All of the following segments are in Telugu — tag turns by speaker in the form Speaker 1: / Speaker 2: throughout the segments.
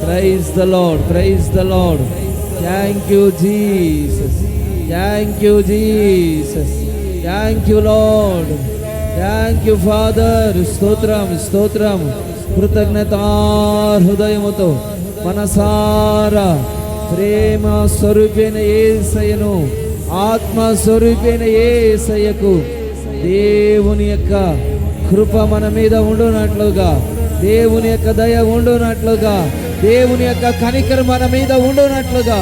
Speaker 1: Praise the lord praise the lord thank you Jesus thank you Jesus thank you lord thank you father స్తోత్రం స్తోత్రం కృతజ్ఞత హృదయముతో మనసారా ప్రేమ స్వరూపైన ఏసయ్యను ఆత్మ స్వరూపైన ఏసయ్యకు దేవుని యొక్క కృప మన మీద ఉండునట్లుగా దేవుని యొక్క దయ ఉండునట్లుగా దేవుని యొక్క కనికర మన మీద ఉండునట్లుగా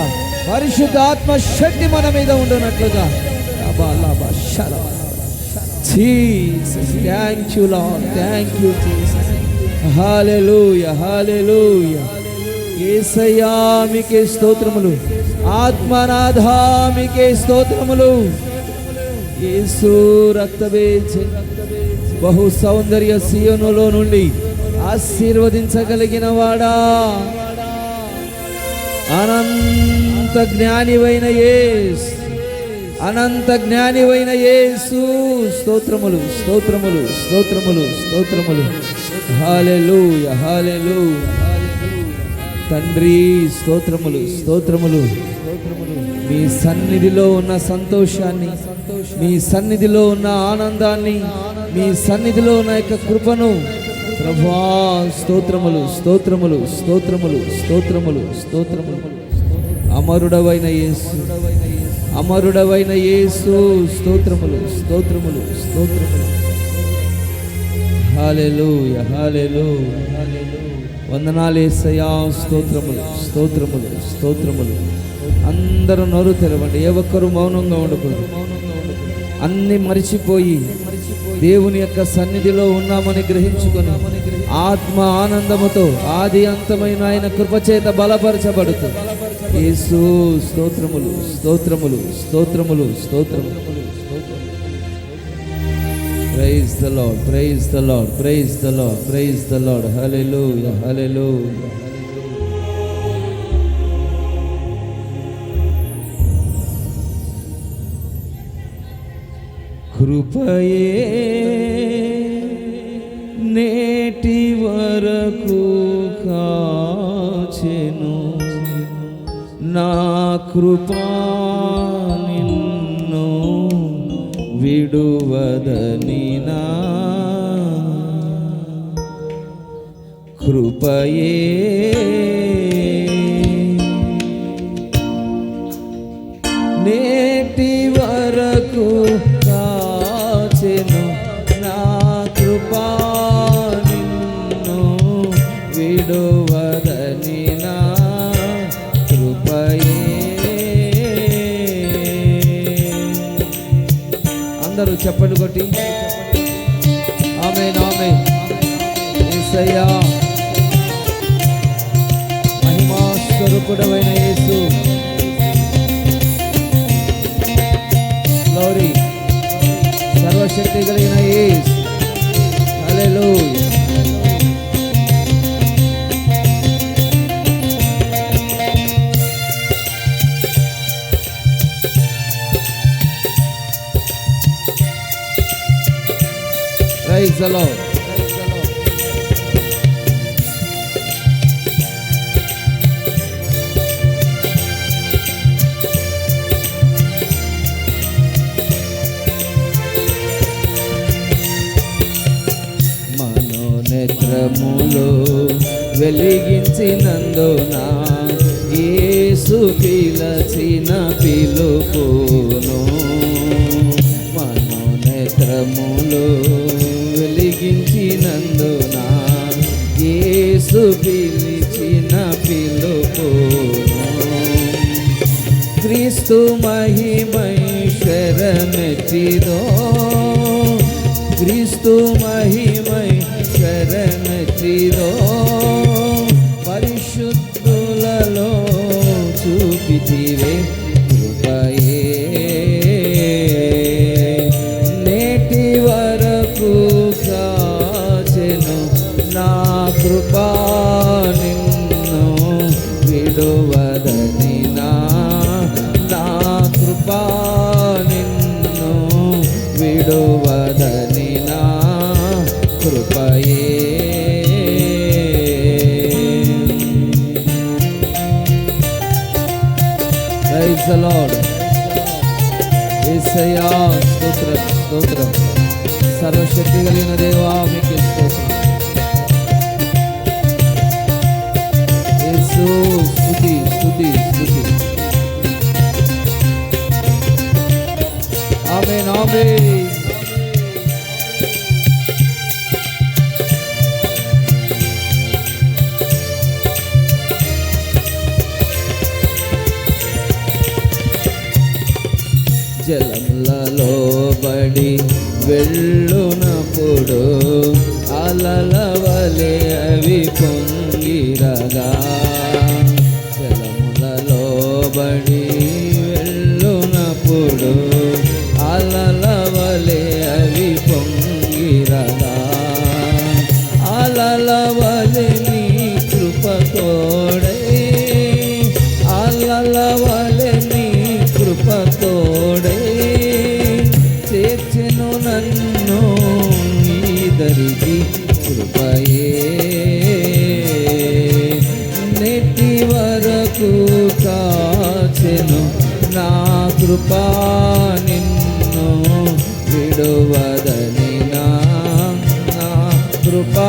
Speaker 1: పరిశుద్ధ ఆత్మ శక్తి మన మీద ఉండునట్లుగా Jesus, thank you, Lord. Thank you, Jesus. Hallelujah, hallelujah. యేసయ్యా మీకే స్తోత్రములు ఆత్మనాథా మీకే స్తోత్రములు ఏసు రక్తవేచ బహు సౌందర్య సీయోనులో నుండి ఆశీర్వదించగలిగిన వాడా అనంత జ్ఞానివైన యేసు. అనంత జ్ఞానివైన యేసు. స్తోత్రములు స్తోత్రములు స్తోత్రములు స్తోత్రములు. హాలెలు హాలెలు తండ్రి స్తోత్రములు స్తోత్రములు. మీ సన్నిధిలో ఉన్న సంతోషాన్ని మీ సన్నిధిలో ఉన్న ఆనందాన్ని మీ సన్నిధిలో ఉన్న యొక్క కృపను ప్రభా స్తోత్రములు స్తోత్రములు స్తోత్రములు స్తోత్రములు స్తోత్రములు. అమరుడవైన యేసు అమరుడవైన యేసు స్తోత్రములు స్తోత్రములు స్తోత్రములు. హాలెలూయ హాలెలూయ వందనాలేసయా స్తోత్రములు స్తోత్రములు స్తోత్రములు. అందరూ నోరు తెరవండి. ఏ ఒక్కరు మౌనంగా ఉండకూడదు. అన్ని మరిచిపోయి దేవుని యొక్క సన్నిధిలో ఉన్నామని గ్రహించుకొని ఆత్మ ఆనందముతో ఆది అంతమైన ఆయన కృపచేత బలపరచబడుతూ యేసు స్తోత్రములు స్తోత్రములు స్తోత్రములు స్తోత్రములు. Praise the lord praise the lord praise the lord praise the lord hallelujah hallelujah కృపయే నేటి వరకు కాచెను. నా కృపా నిన్ను విడువదని నా కృపయే అందరూ చెప్పండి కొట్టి. ఆమె నామే యేసయ్యా మహిమా స్వరూపుడమైన యేసు. గ్లోరీ సర్వశక్తి కలిగిన Yesu. Hallelujah praise the lord మనోనేత్రములో వెలిగించినందున యేసు పిలచిన పిలుపును యేసు పిలిచిన పిలుపును క్రీస్తు మహిమైశ్వరమెత్తిదో క్రీస్తు మహిమై ప్రైజ్ ద లార్డ్ యేసయ్యా స్తోత్రం స్తోత్రం సర్వశక్తి కలిగిన దేవా మీకు స్తోత్రం యేసు స్తుతి స్తుతి స్తుతి ఆమేన్ ఆమేన్ జలములలో బడి వెళ్ళునప్పుడు అలల వలె అవి పొంగిరగా. జలములలో బడి వెళ్ళునప్పుడు అలల కృపా నిన్ను విడువదని నా నా కృపా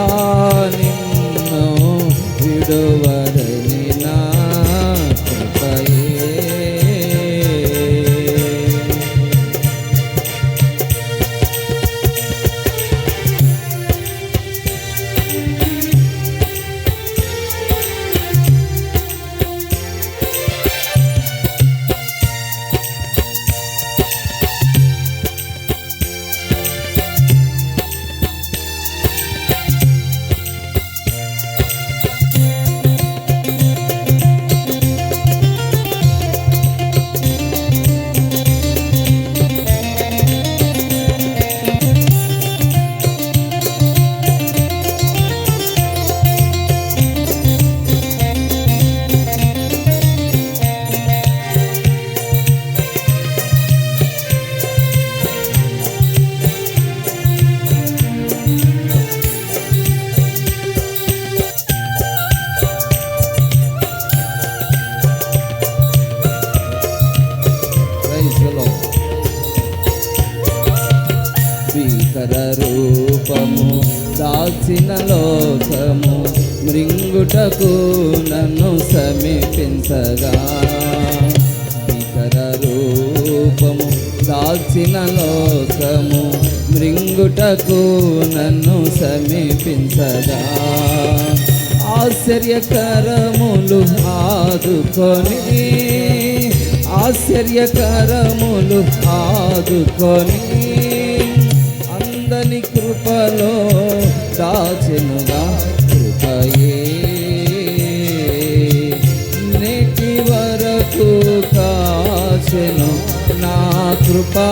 Speaker 1: భీకర రూపము దాచిన లోకము మృంగుటకు నన్ను సమీపించగా. భీకర రూపము దాచిన లోకము మృంగుటకు నన్ను సమీపించగా. ఆశ్చర్యకరములు ఆదుకొని ఆశ్చర్యకరములు ఆదుకొని కృపలో దాచెనుగా కృపయే. నేటి వరకు కాచెను నా కృపా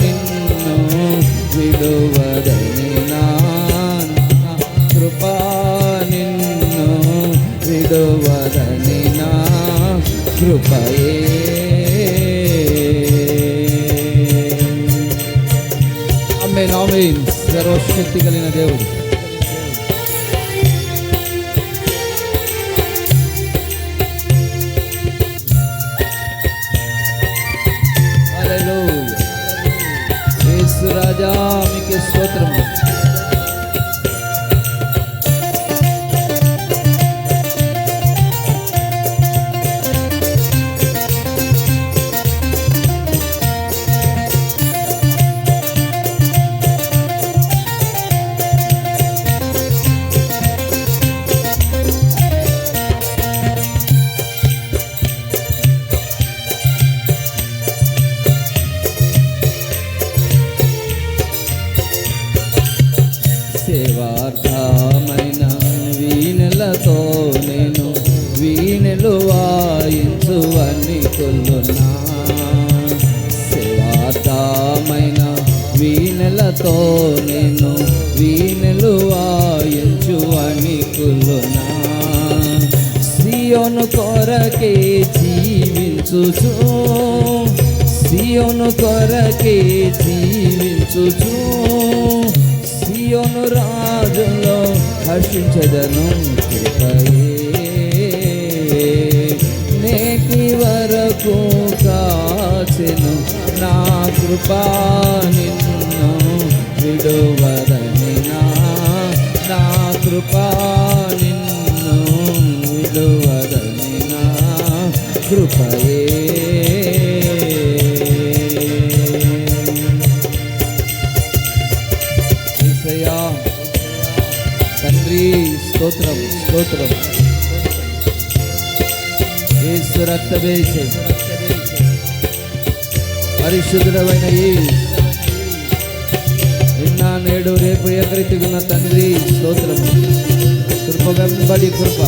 Speaker 1: నిన్ను విడువదని నా కృపా నిన్ను విడువదని నా కృపయే. ఆమేన్ సర్వశక్తి కలిగిన దేవుడు. సేవార్థమైన వీణెలతో నేను వీణెలు వాయించువని కొల్లునా. సేవార్థమైన వీణలతో నేను వీణలు వాయించు అని కొల్లునా. సియోను కొరకే జీవించుచు సియోను కొరకే జీవించుచు సియోను రాజులో హర్షించదను నేటి వరకు కాచెను నా కృపాని నిన్ను విడువదని నా కృపాని నిన్ను విడువదని నా కృపయే. స్తోత్రం స్తోత్రం. యేసు రక్తవేశ పరిశుద్ధుడమైన యేసు. నిన్న నేడు రేపు ఎక్కడికి ఉన్న తండ్రి స్తోత్రం. కృప వెంబడి కృప.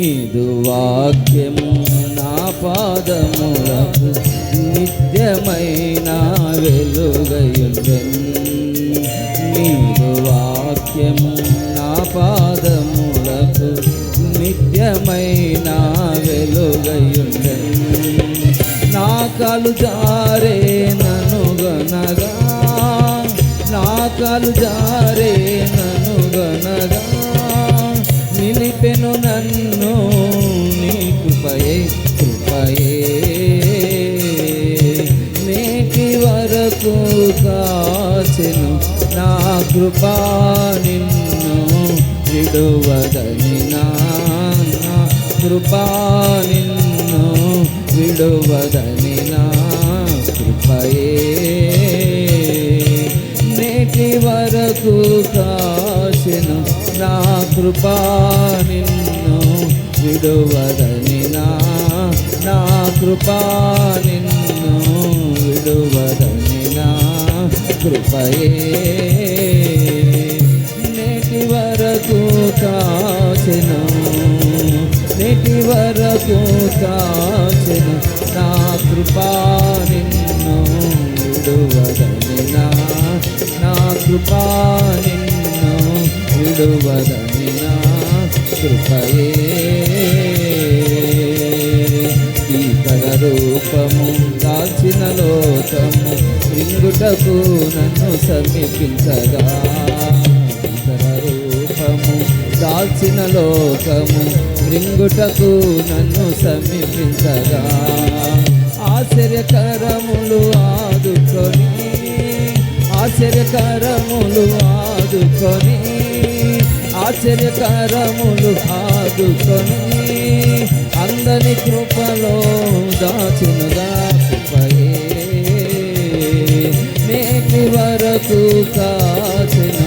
Speaker 1: నీదు వాక్యము నా పాదములకు నిత్యమైన వెలుగయుండెన్. నీదు వాక్యము నా పాదములకు నిత్యమైన వెలుగయుండెన్. నా కాలు జారే ననుగనగా నా కాలు జారే నను నిలిపెను నన్ను నీ కృపయే కృపయే. నేటి వరకు కాచెను నా కృపా నిన్ను విడువదని నా నా కృపా నిన్ను విడువదని నా కృపయే. నేటి వరకు కాసిన నా కృపా నిన్ను విడువదని నా నా కృపా నిన్ను విడువదని నా కృపయే. నేటి వరకు కాసిన నేటి వరకు కాసిన నా కృపా నిన్ను విడువదని కృపా నిన్ను విడువదని నా కృపయే. ఈకర రూపము దాల్చిన లోకము రింగుటకు నన్ను సమీపించగా. రూపము దాల్చిన లోకము రింగుటకు నన్ను సమీపించగా. ఆశ్చర్యకరములు ఆదుకొని ఆశ్చర్యకరములు ఆదుకొని ఆశ్చర్యకరములు ఆదుకొని అందని కృపలో దాచునుగా కృపయే. నేటి వరకు కాచిన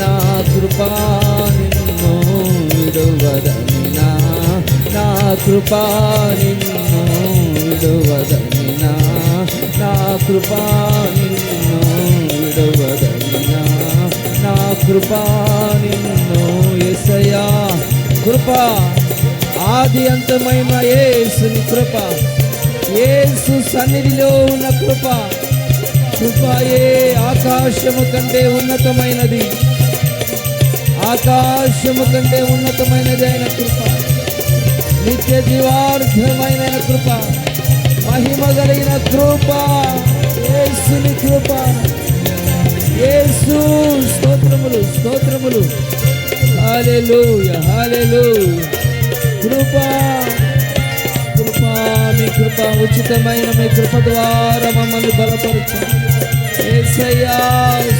Speaker 1: నా కృపా నిన్ను నా కృపా నిన్ను నా నా కృపా నిన్ను విడువదని నా కృపా నిన్ను ఎసయా కృప ఆది అంతమైన ఏసుని కృప. ఏసు సన్నిధిలో ఉన్న కృప. కృపయే ఆకాశము కంటే ఉన్నతమైనది. ఆకాశము కంటే ఉన్నతమైనది అయిన కృప. నిత్య జీవార్థమైన కృప. మహిమ కలిగిన కృప. యేసుని కృప. యేసు స్తోత్రములు స్తోత్రములు. హాలెలూయ హాలెలూయ కృప కృప మీ కృప ఉచితమైన మీ కృప ద్వారా మమ్మల్ని బలపరుచు. యేసయ్యా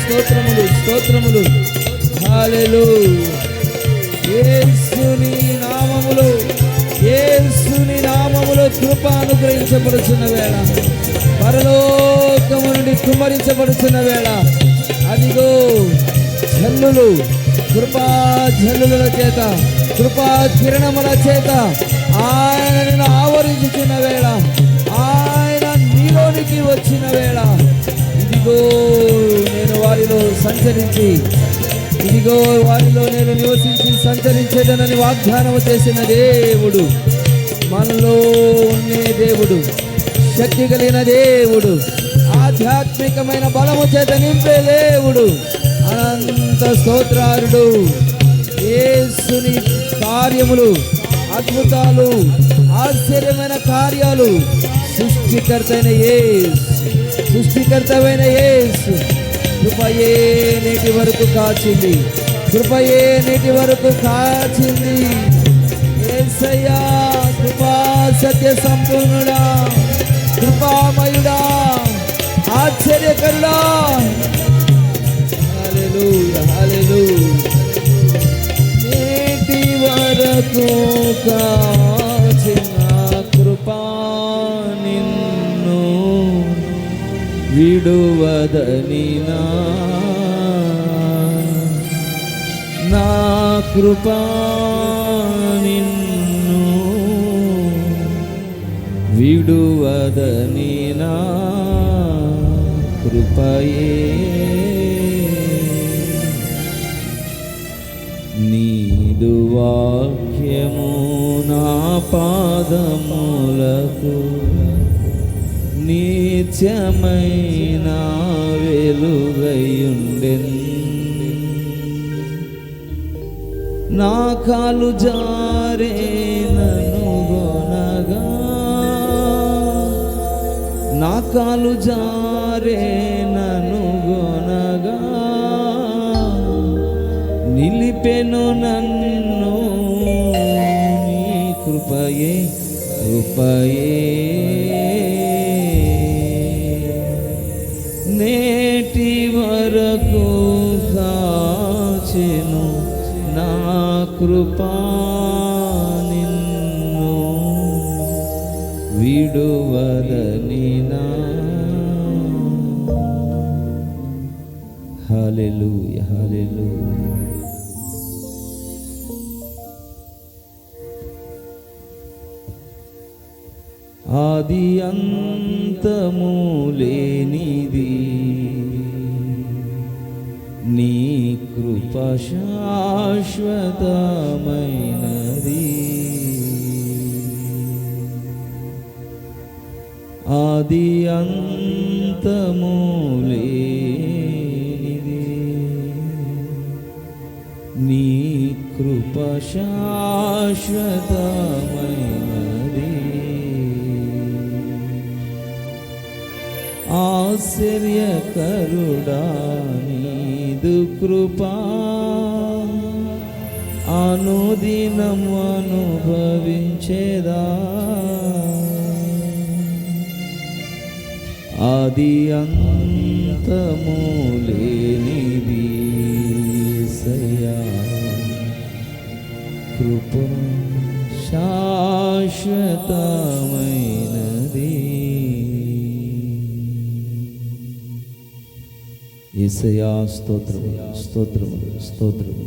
Speaker 1: స్తోత్రములు స్తోత్రములు. హాలెలూయ యేసుని నామములు యేసుని నామములో కృప అనుగ్రహించబడుచున్న వేళ. పరలోకము నుండి కుమరించబడుచున్న వేళ. అదిగో జల్లులు కృపా జల్లుల చేత కృపా కిరణముల చేత ఆయన నిన్ను ఆవరించుచున్న వేళ ఆయన నీలోనికి వచ్చిన వేళ. ఇదిగో నేను వారిలో సంచరించి ఇదిగో వారిలో నేను నివసించి సంచరించేదనని వాగ్దానం చేసిన దేవుడు మనలో ఉండే దేవుడు శక్తి కలిగిన దేవుడు. ఆధ్యాత్మికమైన బలము చేత నింపే దేవుడు. అనంత స్తోత్రారుడు. యేసుని కార్యములు అద్భుతాలు ఆశ్చర్యమైన కార్యాలు సృష్టికర్తైన ఏసు యేసు సృష్టికర్తమైన యేసు కృపయే నేటి వరకు కాచింది. కృపయే నేటి వరకు కాచింది. ఏసయ్యా కృపా సత్య సంపూర్ణుడా కృపామయుడా ఆశ్చర్యకరుడా నేటి వరకు కాచిన కృపా నిన్ను విడువదని నా నా కృపా నిన్ను విడువదని నా కృపయే. నీదు వాక్యము నా పాదములకు నిత్యమైన వెలుగయుండెన్. నా కాలు జారే నను గొనగా నా కాలు జారే నన్ను గొనగా. నిలిపెను నన్ను కృపయే కృపయే. నేటి వరకు కాచెను నా కృపా నిన్ను. విడువదని నా Hallelujah, hallelujah. ఆది అంతము లేనిది నీ కృప శాశ్వతమైనది ఆది అంతము లేనిది కృప శాశ్వతమైనది ఆశ్చర్యకరుడా నీదు కృపా అనుదినం అనుభవించేదా ఆది అంతమూలే కృప శాశ్వతమైనది. ఏసయా స్తోత్రము స్తోత్రములు స్తోత్రము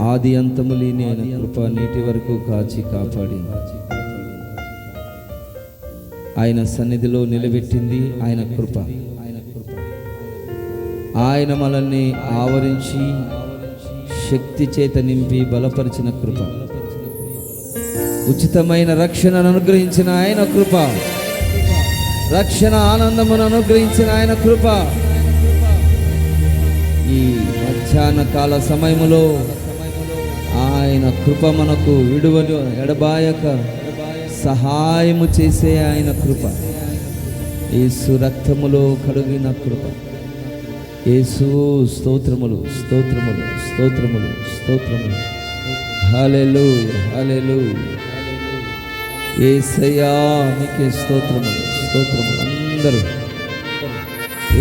Speaker 1: ఆది అంతము లేని ఆయన కృప నీటి వరకు కాచి కాపాడి. ఆయన సన్నిధిలో నిలబెట్టింది ఆయన కృప. ఆయన కృప ఆయన మనల్ని ఆవరించి శక్తి చేత నింపి బలపరిచిన కృప. ఉచితమైన రక్షణను అనుగ్రహించిన ఆయన కృప. రక్షణ ఆనందమును అనుగ్రహించిన ఆయన కృప. ఈ మధ్యాహ్న కాల సమయములో ఆయన కృప మనకు విడువలు ఎడబాయక సహాయము చేసే ఆయన కృప. యేసు రక్తములో కడుగిన కృప. యేసు స్తోత్రములు స్తోత్రములు. స్తోత్రములు స్తోత్రములు. హలెలు హలెలు ఏసయ్యా నీకే స్తోత్రములు స్తోత్రములు. అందరూ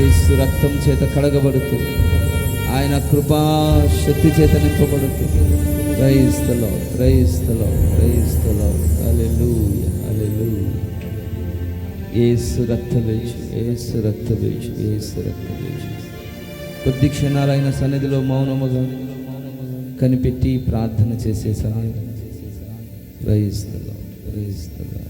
Speaker 1: ఏసు రక్తం చేత కడగబడుతూ ఆయన కృపా శక్తి చేత నింపబడుతూ. క్రైస్తలో క్రైస్తలో క్రైస్తలో అలెలు అలెలు ఏసు రక్తవేచు ఏసు రక్తవేచు ఏసు రక్తవేచు కొద్ది క్షణాలైన సన్నిధిలో మౌనముగా కనిపెట్టి ప్రార్థన చేసే సమయం క్రైస్తలో క్రైస్తలో